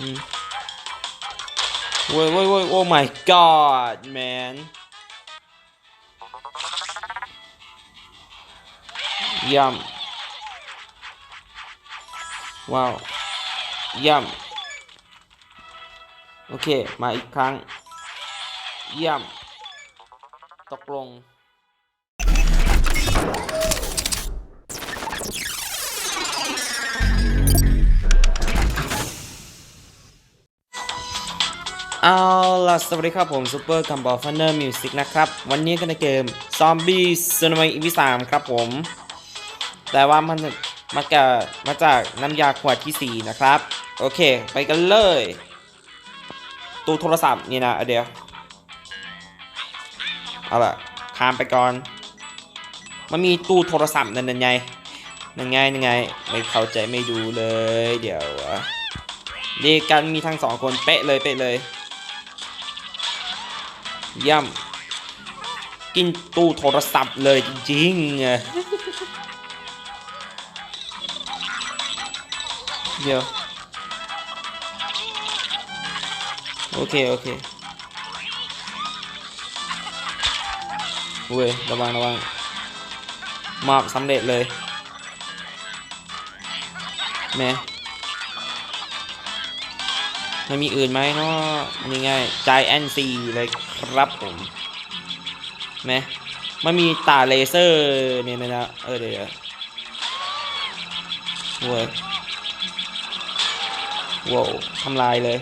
อืมเว้ยเว้ยเว้ยโอ้ my god man เย่ำว้าวเย่ำโอเค มาอีกครั้ง เยี่ยม ตกลง เอาล่ะสวัสดีครับผมซูเปอร์คัมบอลฟันเนอร์มิวสิกนะครับ วันนี้กันในเกมซอมบี้ซูน m ม e อีสามครับผม แต่ว่ามันมาจากมาจากน้ำยาขวดที่ 4 นะครับ โอเค ไปกันเลย ตู้โทรศัพท์นี่นะเดี๋ยว เอาล่ะข้ามไปก่อน มันมีตู้โทรศัพท์นั่นนั่นไงนั่นไงนั่นไง ไม่เข้าใจไม่ดูเลย เดี๋ยวเรียกกันมีทั้งสองคนเป๊ะเลยเป๊ะเลย ย่ำกินตู้โทรศัพท์เลยจริงๆ เดี๋ยว โอเค โอเคเว้ยระวังระวังมอบสำเร็จเลยแม่ ไม่มีอื่นไหมเนาะนี่ไงใจแอนซีเลยครับผมแม่มันมีตาเลเซอร์เนี่ยนะเออเดี๋ยวเว้ยว้าวทำลายเลย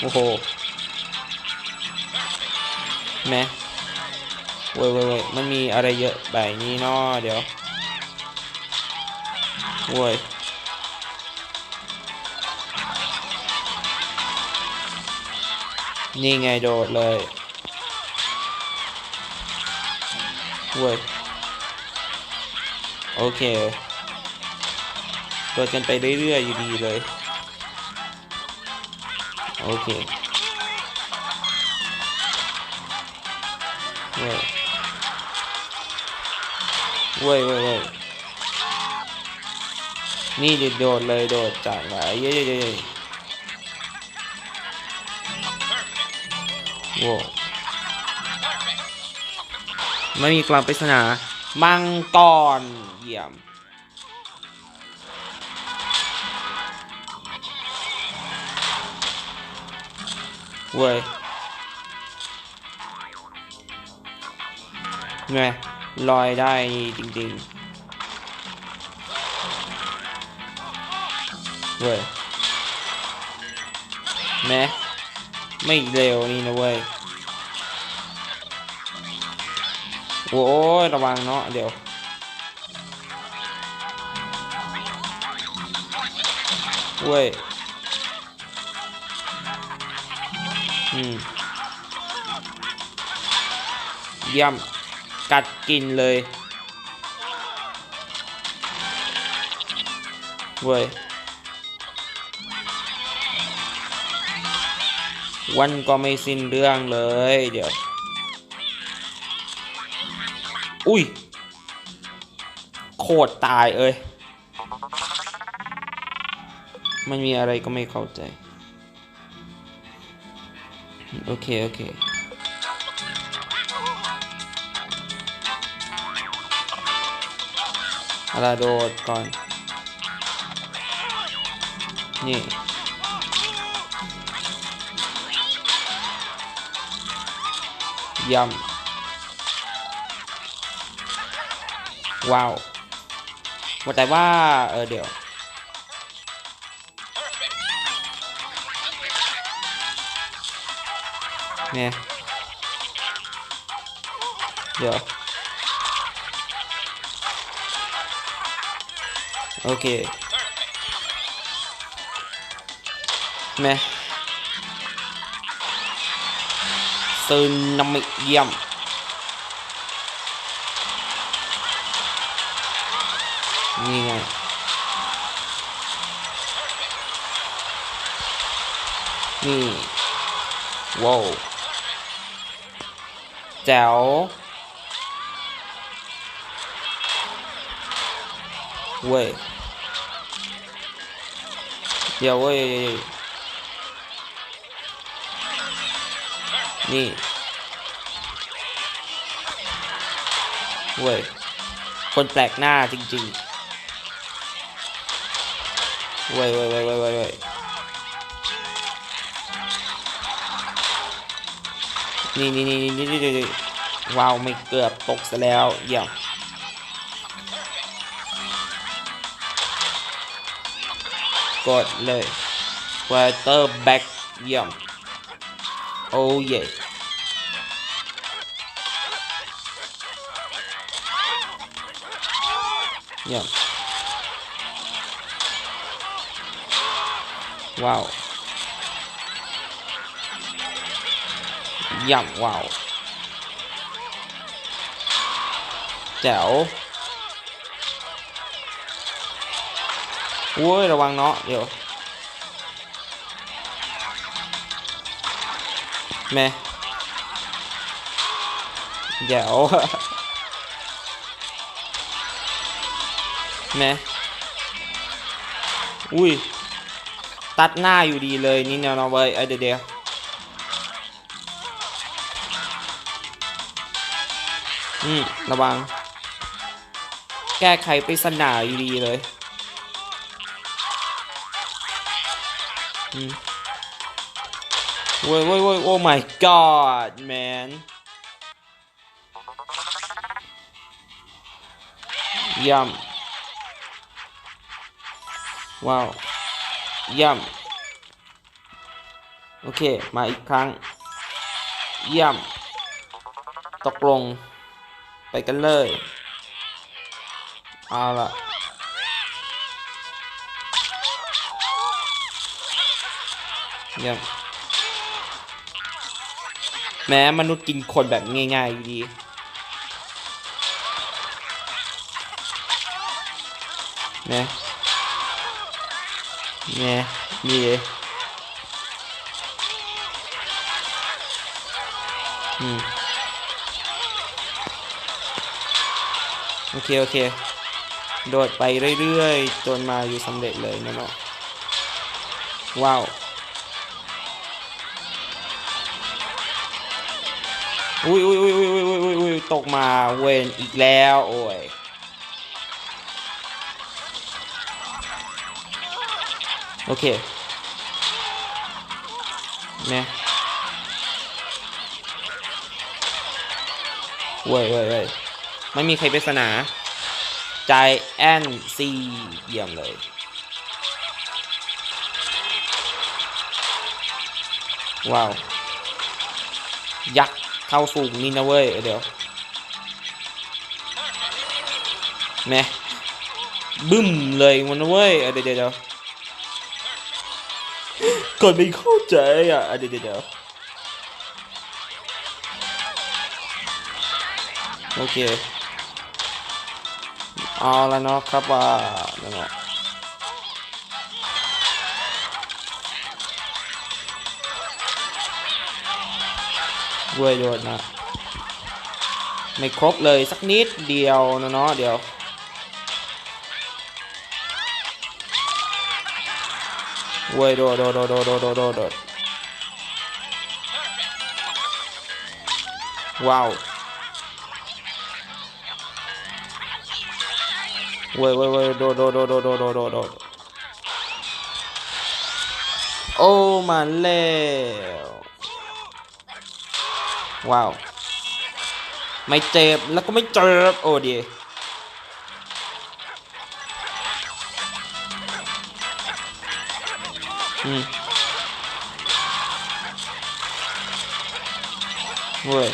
โอ้โหแม่เว้ยเว้ยเว้ยมันมีอะไรเยอะแบบนี้เนาะเดี๋ยวเว้ย นี่ไงโดดเลยเว้ยโอเคโดดกันไปเรื่อยๆอยู่ดีเลย โอเคเว้ยเว้ยเว้ยเว้ยนี่ดิโดดเลยโดดจากไหนเย้เย้ ไม่มีกลางปริศนามังกรเยี่ยมเว้ยไงลอยได้จริงๆ เว้ยแม้ไม่เร็วนี่นะเว้ย โอ้ยระวังเนาะเดี๋ยวเว้ยอืมเยี่ยมกัดกินเลยเว้ยวันก็ไม่สิ้นเรื่องเลยเดี๋ยว อุ้ย โคตรตายเอ้ย มันมีอะไรก็ไม่เข้าใจ โอเค โอเคอารโดดก่อน นี่ยำ ว้าวว่าแต่ว่าเออเดี๋ยวเนี่ยเดี๋ยวโอเคแม่ซึนามิเยี่ย นี่ไงนี่ ว้าวแจ๋วเว้ยเดี๋ยวเว้ยนี่เว้ยคนแปลกหน้าจริง ๆ เว้ยเว้ยเว้ยเว้ยเว้ยนี่นี่นี่นี่นี่นี่ว้าวไม่เกือบตกซะแล้วเยี่ยมกดเลยควอเตอร์แบ็กเยี่ยมโอ้ยเยี่ยม wow. Dòng wow. Chảo. Ui rồi bằng nó rồi mẹ. Dạo mẹ. Ui. ตัดหน้าอยู่ดีเลยนี่เนาะเนาะเว้ยเดี๋ยวเดี๋ยวอืมระวัง แก้ไขปริศนาอยู่ดีเลยอืมเว้ยเว้ยเว้ยโอ้ my god man ย่ำว้าว เย่ำโอเค มาอีกครั้ง เยี่ยม ตกลง ไปกันเลย เอาล่ะเยี่ยม แม้มนุษย์กินคนแบบง่ายๆอยู่ดีแม่แม่นี่เลยอืมโอเค โอเค โดดไปเรื่อยๆ จนมาอยู่สำเร็จเลยนะเนาะ ว้าว อุ้ยอุ้ยอุ้ยอุ้ยอุ้ยอุ้ยอุ้ยตกมาเวนอีกแล้ว โอ้ย โอเคเนี่ยเว้ยเว้ยเว้ยไม่มีใครปริศนาใจแอนซีเยี่ยมเลยว้าว ยักษ์เข้าสูงนี่นะเว้ย เดี๋ยวแม่บึ้มเลยมันนะเว้ย เดี๋ยวเดี๋ยว เดี๋ยวก่อนไม่เข้าใจอะเดี๋ยวเดี๋ยวเดี๋ยวโอเค เอาแล้วเนาะครับว่าเนาะเวยโดดนะ ไม่ครบเลยสักนิดเดียวนะเนาะเดี๋ยว ว้ยโดดโดดโดดโดดโดโดว้าวเว้ยว้ยว้ยโดโดโดดโดดโดดโดดโอ้มาแล้วว้าว ไม่เจ็บแล้วก็ไม่เจ็บโอ้ดี เว้ย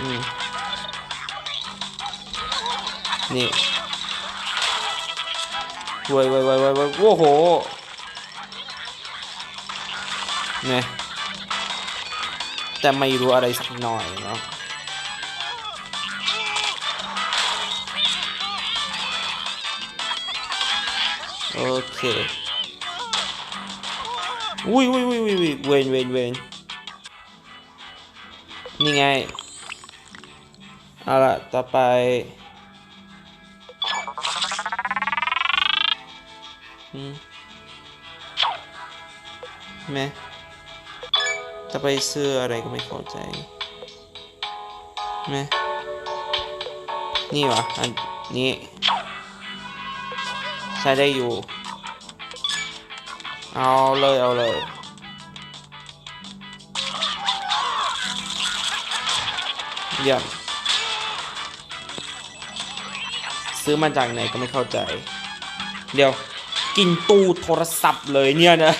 อืมนี่เว้ยเว้ยเว้ยเว้ยเว้ยโอ้โหนี่แต่ไม่รู้อะไรสักหน่อยเนาะ โอเคอุ้ยอุ้ยอุ้ยอุ้ยเวนเวนเวนนี่ไง เอาละต่อไป อืมแม่จะไปซื้ออะไรก็ไม่เข้าใจแม่นี่วะอันนี้ ช้ได้อยู่ เอาเลยเอาเลยเยี่ยมซื้อมาจากไหนก็ไม่เข้าใจ เดี๋ยว กินตู้โทรศัพท์เลยเนี่ยนะ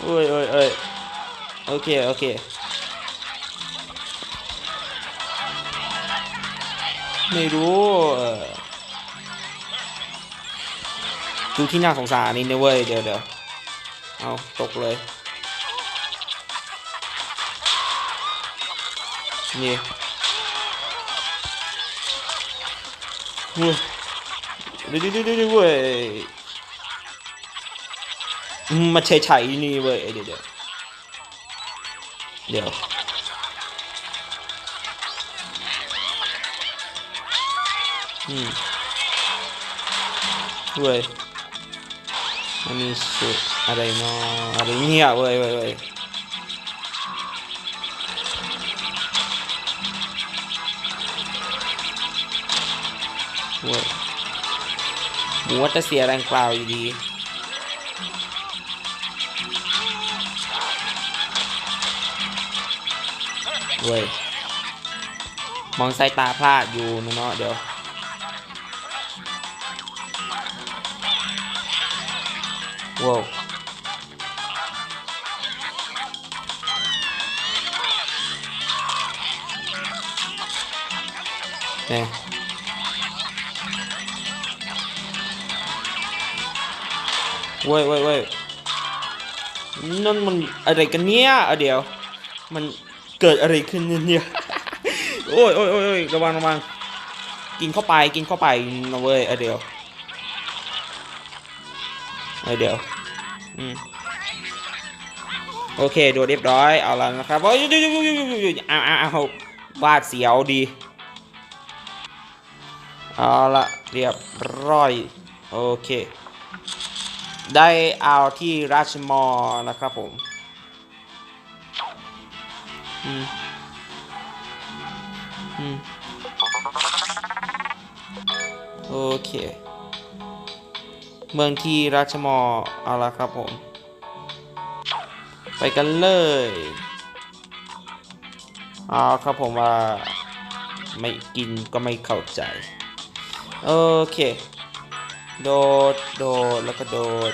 โอ้ยโอ้ยโอ้ยโอเค โอเคไม่รู้ ดูที่น่าสงสารนี่นะเว้ยเดี๋ยวเดี๋ยวเอาตกเลย นี่เว้ยเดี๋ยวเดี๋ยวเดี๋ยวเดี๋ยวเว้ยอืมมาเฉยเฉยๆนี่เว้ยเดี๋ยวเดี๋ยวเดี๋ยวอืมเว้ย มันมีสุดอะไรเนาะอะไรเนี่ยเว้ยเว้ยเว้ยเว้ยหมูว่าจะเสียแรงเปล่าอยู่ดีเว้ยมองสายตาพลาดอยู่นเนาะเดี๋ยว ว้าวเนี่ยว้ยว้ยว้ยนั่นมันอะไรกันเนี่ยเดี๋ยว มันเกิดอะไรขึ้นเนี่ยโอ้ยโอ้ยโอ้ยระวังระวังกินเข้าไปกินเข้าไปนะเว้ยเดี๋ยวเดี๋ยว โอเคโดดเรียบร้อย เอาละนะครับโอ้ยยุยยุยยุยยุยยุยอ้าวอ้าวอ้าวาดเสียวดี เอาละเรียบร้อย โอเค ได้เอาที่ราชมอนะครับผมอืมอืมโอเค เมืองที่ราชมอเอาละครับผม ไปกันเลยเอาครับผมว่าไม่กินก็ไม่เข้าใจ โอเค โดด โดด แล้วก็โดด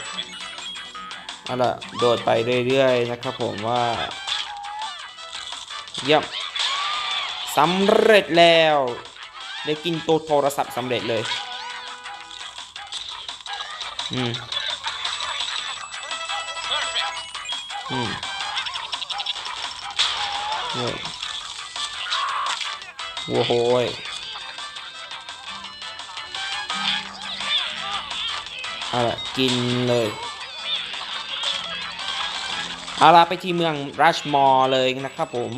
เอาล่ะโดดไปเรื่อยๆนะครับผมว่าเยี่ยมสำเร็จแล้ว ได้กินตัวโทรศัพท์สำเร็จเลย อืมอืมเว้ยโว้โหยเอาละกินเลยเอาละไปที่เมืองราชมอร์เลยนะครับผม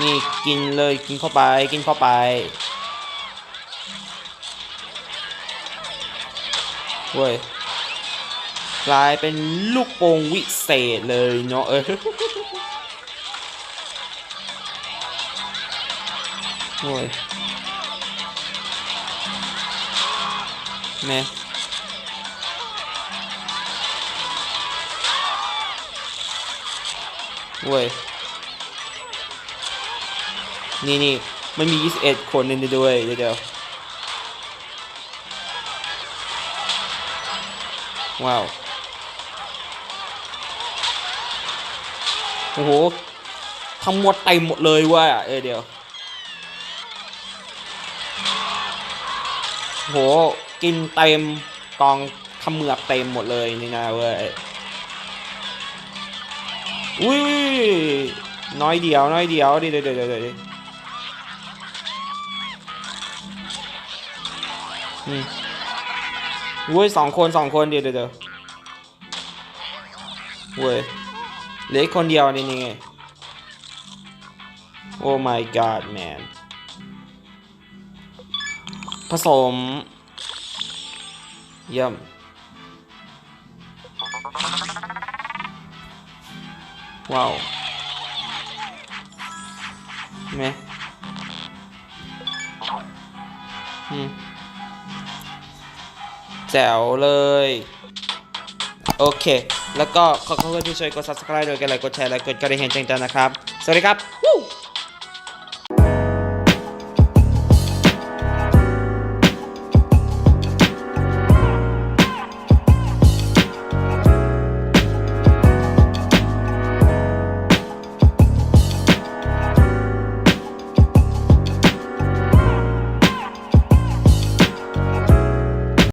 นี่กินเลยกินเข้าไปกินเข้าไปเว้ยกลายเป็นลูกโป่งวิเศษเลยเนาะเออโอ้ยแม่เว้ย นี่นี่มันมี 21 คนในนี้ด้วยเดี๋ยวเดี๋ยวว้าว โอ้โห ทั้งหมดเต็มหมดเลยว่ะเออเดี๋ยว โห กินเต็มกองเขมือบเต็มหมดเลยนี่นะเว้ย อุ้ย น้อยเดียว น้อยเดียวดี๋ยวเดี๋ยวเดี๋ยวเดี๋ยว อืมอุ้ยสองคนสองคนเดี๋ยวเดี๋ยวเดี๋ยวเว้ยเหลืออีกคนเดียวนี่นี่ไงโอ้ my god man ผสม เยี่ยมว้าวไหมอืม แจ๋วเลย โอเค แล้วก็ขอขอบคุณที่ช่วยกด subscribe ด้วยกันไลค์กดแชร์และกดกระดิ่งแจ้งเตือนนะครับ สวัสดีครับ